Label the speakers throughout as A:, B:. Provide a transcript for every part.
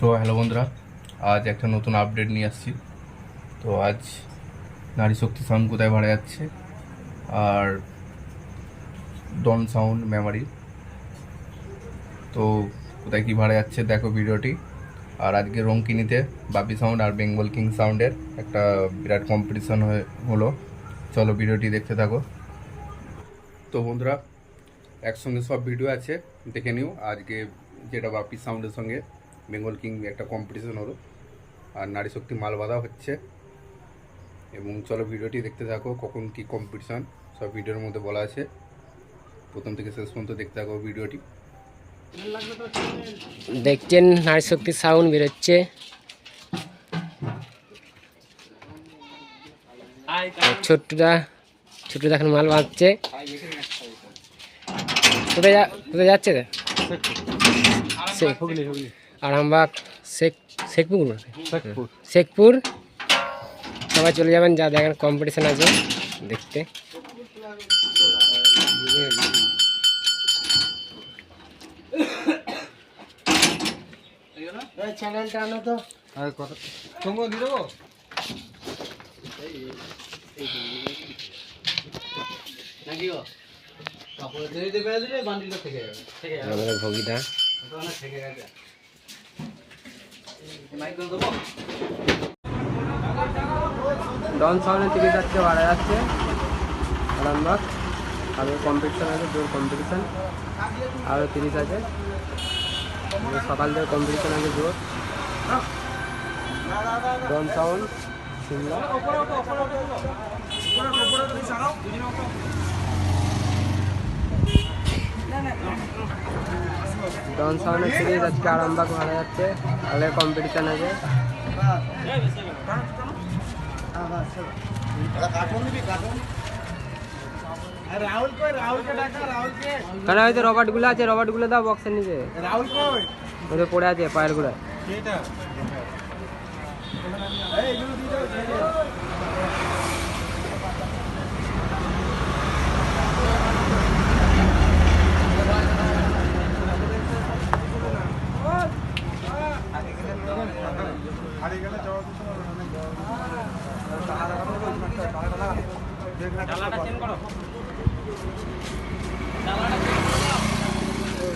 A: তো হ্যালো বন্ধুরা, আজ একটা নতুন আপডেট নিয়ে আসছি। তো আজ নারী শক্তি সাউন্ড কোথায় ভাড়া যাচ্ছে আর ডন সাউন্ড মেমারি তো কোথায় কী ভাড়া যাচ্ছে দেখো ভিডিওটি। আর আজকে রঙ্কিনীতে বাপি সাউন্ড আর বেঙ্গল কিং সাউন্ডের একটা বিরাট কম্পিটিশন হলো। চলো ভিডিওটি দেখতে থাকো। তো বন্ধুরা, একসঙ্গে সব ভিডিও আছে, দেখে নিও আজকে যেটা বাপি সাউন্ডের সঙ্গে। বেঙ্গল কিং একটা কম্পিটিশন হলো। আর নারী শক্তি মাল বাঁধা হচ্ছে। এবং চলো ভিডিওটি দেখতে থাকো কখন কি কম্পিটিশন সব ভিডিওর মধ্যে বলা আছে। প্রথম থেকে শেষ পর্যন্ত দেখতে থাকো ভিডিওটি।
B: দেখছেন নারী শক্তি সাউন্ড বেরোচ্ছে। ছোট্টটা ছোট্টটা এখন মাল বাঁধছে। কোথায় যা কোথায় যাচ্ছে? আরামবাগ শেখ শেখপুর শেখপুর। সবাই চলে যাবেন যা দেখেন কম্পিটিশন আছে দেখতে। চ্যানেলটা আনো তো। আমাদের ভগিটা। ডন সাউন্ডের থেকে যাচ্ছে, ভাড়া যাচ্ছে। আরামবাগ। আরও কম্পিটিশান আছে, জোর কম্পিটিশান আরও তিরিশ আছে। সকাল থেকে কম্পিটিশান আছে জোর। ডন সাউন্ড সিমলা। ডন সাউন্ডের সিরিজ আজকে আরামবাগ ভাড়া যাচ্ছে। তাহলে কম্পিটিশান আছে কেন হয়তো রবার্টগুলো আছে, রবার্টগুলো দাও বক্সের নিচে।
C: রাহুল কই
B: পড়ে আছে পায়ের গুড়ায়
C: এটা এই এগুলো দিয়ে দাও ছেড়ে দাও। হারিয়ে গেলে যাওয়ার কিছু হবে না, অনেক যাওয়ার কিছু হবে না। টাকা লাগানো তো ওই মাঠটায়, টাকাটা লাগা। দেখ না, টাকাটা চেষ্টা করো। ইয়ে, পাঁচের চাবুক করে। আর সাতটা থেকে, সাতটা থেকে।
B: সন্ধ্যাবেলায়
C: হ্যাঁ,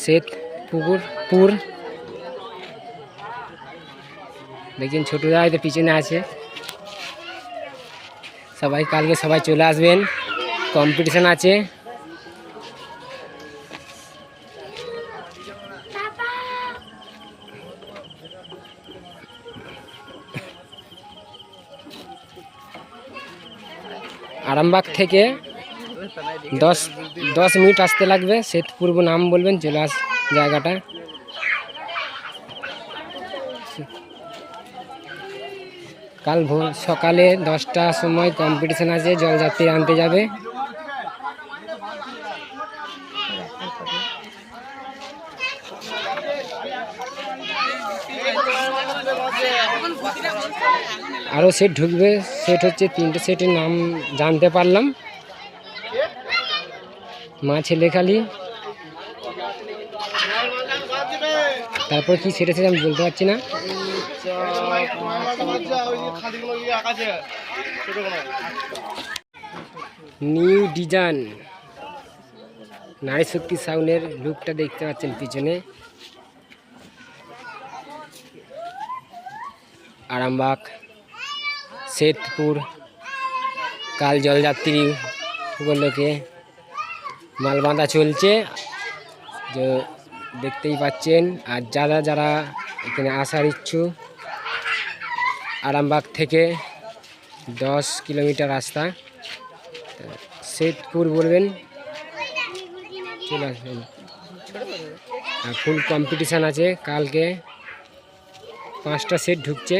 B: শ্বেত, পুকুর, পুর। দেখছেন ছোটো তো পিছনে আছে। সবাই, কালকে সবাই চলে আসবেন। কম্পিটিশান আছে। আরামবাগ থেকে দশ দশ মিনিট আসতে লাগবে শ্বেতপূর্ব নাম বলবেন চলে আস জায়গাটা। কাল ভোর সকালে দশটার সময় কম্পিটিশন আছে জলযাত্রী আনতে যাবে। আরও সেট ঢুকবে সেট হচ্ছে তিনটে সেটের নাম জানতে পারলাম। মা, ছেলে খালি। তারপর কি সেটা আছে আমি বলতে পারছি না। New design. নারী শক্তি সাউনের লুকটা দেখতে পাচ্ছেন পিছনে। আরামবাগ শ্বেতপুর কাল জলযাত্রী উপলক্ষে। মাল বাঁধা চলছে। যে দেখতেই পাচ্ছেন, আর যারা যারা এখানে আসার ইচ্ছু আরামবাগ থেকে দশ কিলোমিটার রাস্তা, তা বলবেন, চলে আসবেন। ফুল কম্পিটিশান আছে, কালকে পাঁচটা সেট ঢুকছে।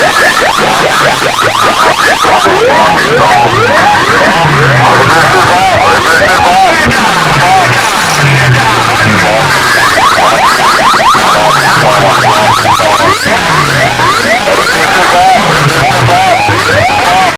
B: Oh, my God.